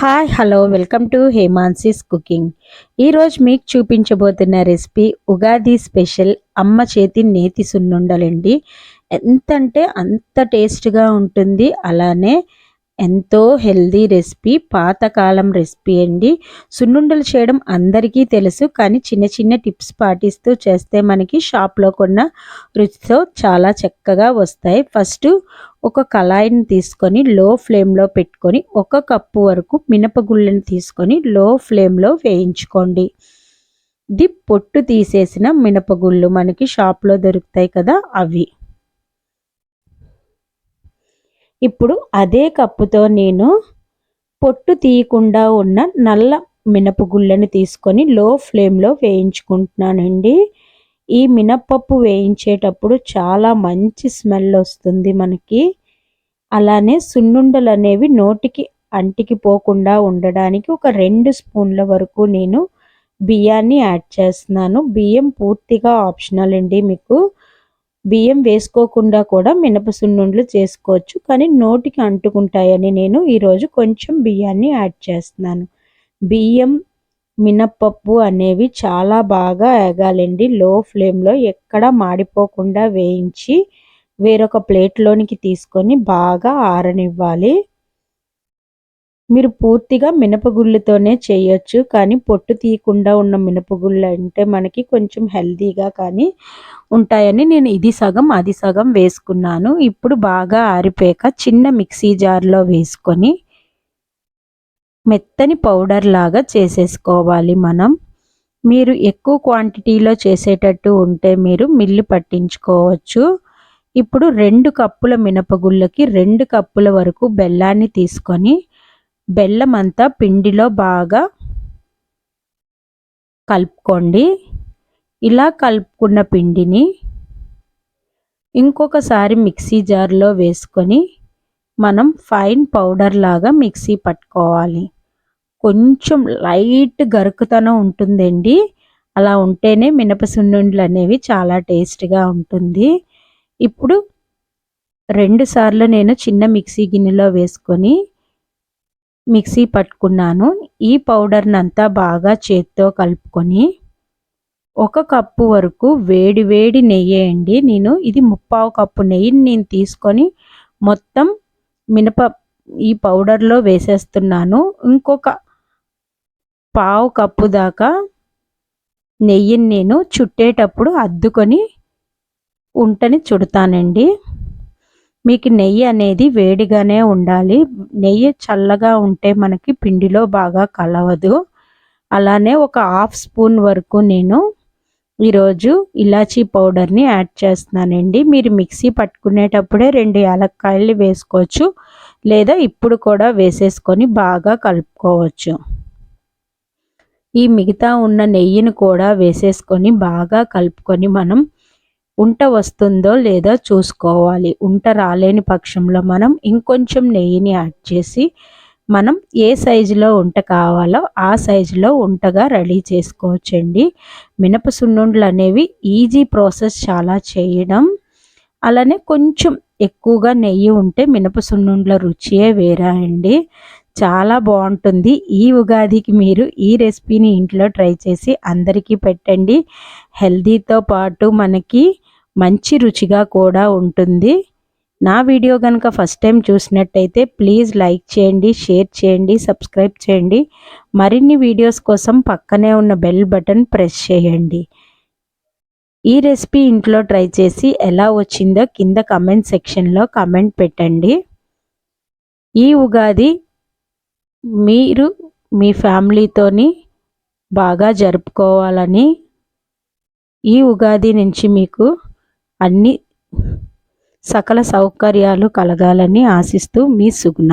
Hi hello welcome to Hemansi's cooking ఈరోజు మీకు చూపించబోతున్న recipe Ugadi special అమ్మ చేతి నేతి సున్నుండలండి. ఎంత అంటే అంత టేస్ట్గా ఉంటుంది అలానే ఎంతో హెల్దీ రెసిపీ పాతకాలం రెసిపీ అండి. సున్నుండలు చేయడం అందరికీ తెలుసు కానీ చిన్న చిన్న టిప్స్ పాటిస్తూ చేస్తే మనకి షాప్లో కొన్న రుచితో చాలా చక్కగా వస్తాయి. ఫస్ట్ ఒక కళాయిని తీసుకొని లో ఫ్లేమ్లో పెట్టుకొని ఒక కప్పు వరకు మినపగుళ్ళని తీసుకొని లో ఫ్లేమ్లో వేయించుకోండి. ఇది పొట్టు తీసేసిన మినపగుళ్ళు మనకి షాప్లో దొరుకుతాయి కదా అవి. ఇప్పుడు అదే కప్పుతో నేను పొట్టు తీయకుండా ఉన్న నల్ల మినపగుళ్ళని తీసుకొని లో ఫ్లేమ్లో వేయించుకుంటున్నానండి. ఈ మినప్పప్పు వేయించేటప్పుడు చాలా మంచి స్మెల్ వస్తుంది మనకి. అలానే సున్నుండలు అనేవి నోటికి అంటికి పోకుండా ఉండడానికి ఒక రెండు స్పూన్ల వరకు నేను బియ్యాన్ని యాడ్ చేస్తున్నాను. బియ్యం పూర్తిగా ఆప్షనల్ అండి మీకు. బియ్యం వేసుకోకుండా కూడా మినపసున్నుండ్లు చేసుకోవచ్చు. కానీ నోటికి అంటుకుంటాయని నేను ఈరోజు కొంచెం బియ్యాన్ని యాడ్ చేస్తున్నాను. బియ్యం మినప్పప్పు అనేవి చాలా బాగా ఎగాలండి. లో ఫ్లేమ్లో ఎక్కడ మాడిపోకుండా వేయించి వేరొక ప్లేట్లోనికి తీసుకొని బాగా ఆరనివ్వాలి. మీరు పూర్తిగా మినపగుళ్ళతోనే చేయొచ్చు కానీ పొట్టు తీయకుండా ఉన్న మినపగుళ్ళు అంటే మనకి కొంచెం హెల్తీగా కానీ ఉంటాయని నేను ఇది సగం అది సగం వేసుకున్నాను. ఇప్పుడు బాగా ఆరిపోయాక చిన్న మిక్సీ జార్లో వేసుకొని మెత్తని పౌడర్ లాగా చేసేసుకోవాలి మనం. మీరు ఎక్కువ క్వాంటిటీలో చేసేటట్టు ఉంటే మీరు మిల్లు పట్టించుకోవచ్చు. ఇప్పుడు రెండు కప్పుల మినపగుళ్ళకి రెండు కప్పుల వరకు బెల్లాన్ని తీసుకొని బెల్లం అంతా పిండిలో బాగా కలుపుకోండి. ఇలా కలుపుకున్న పిండిని ఇంకొకసారి మిక్సీ జార్లో వేసుకొని మనం ఫైన్ పౌడర్ లాగా మిక్సీ పట్టుకోవాలి. కొంచెం లైట్ గరుకుతనం ఉంటుందండి. అలా ఉంటేనే మినపసున్నుండ్లు అనేవి చాలా టేస్ట్గా ఉంటుంది. ఇప్పుడు రెండు సార్లు నేను చిన్న మిక్సీ గిన్నెలో వేసుకొని మిక్సీ పట్టుకున్నాను. ఈ పౌడర్ని అంతా బాగా చేత్తో కలుపుకొని ఒక కప్పు వరకు వేడి వేడి నెయ్యి వేయండి. నేను ఇది ముప్పావు కప్పు నెయ్యిని నేను తీసుకొని మొత్తం మినప ఈ పౌడర్లో వేసేస్తున్నాను. ఇంకొక పావు కప్పు దాకా నెయ్యిని నేను చుట్టేటప్పుడు అద్దుకొని ఉంటని చుడతానండి. మీకు నెయ్యి అనేది వేడిగానే ఉండాలి. నెయ్యి చల్లగా ఉంటే మనకి పిండిలో బాగా కలవదు. అలానే ఒక హాఫ్ స్పూన్ వరకు నేను ఈరోజు ఇలాచీ పౌడర్ని యాడ్ చేస్తున్నానండి. మీరు మిక్సీ పట్టుకునేటప్పుడే రెండు యాలక్కాయలు వేసుకోవచ్చు. లేదా ఇప్పుడు కూడా వేసేసుకొని బాగా కలుపుకోవచ్చు. ఈ మిగతా ఉన్న నెయ్యిని కూడా వేసేసుకొని బాగా కలుపుకొని మనం ఉంట వస్తుందో లేదో చూసుకోవాలి. ఉంట రాలేని పక్షంలో మనం ఇంకొంచెం నెయ్యిని యాడ్ చేసి మనం ఏ సైజులో ఉంట కావాలో ఆ సైజులో ఉంటగా రెడీ చేసుకోవచ్చండి. మినప సున్నుండలు అనేవి ఈజీ ప్రాసెస్ చాలా చేయడం. అలానే కొంచెం ఎక్కువగా నెయ్యి ఉంటే మినప సున్నుండ్ల రుచియే వేరే అండి. చాలా బాగుంటుంది. ఈ ఉగాదికి మీరు ఈ రెసిపీని ఇంట్లో ట్రై చేసి అందరికీ పెట్టండి. హెల్దీతో పాటు మనకి మంచి రుచిగా కూడా ఉంటుంది. నా వీడియో కనుక ఫస్ట్ టైం చూసినట్టయితే ప్లీజ్ లైక్ చేయండి షేర్ చేయండి సబ్స్క్రైబ్ చేయండి. మరిన్ని వీడియోస్ కోసం పక్కనే ఉన్న బెల్ బటన్ ప్రెస్ చేయండి. ఈ రెసిపీ ఇంట్లో ట్రై చేసి ఎలా వచ్చిందో కింద కమెంట్ సెక్షన్లో కమెంట్ పెట్టండి. ఈ ఉగాది మీరు మీ ఫ్యామిలీతోని బాగా జరుపుకోవాలని ఈ ఉగాది నుంచి మీకు అన్ని సకల సౌకర్యాలు కలగాలని ఆశిస్తూ మీ సుగుణ.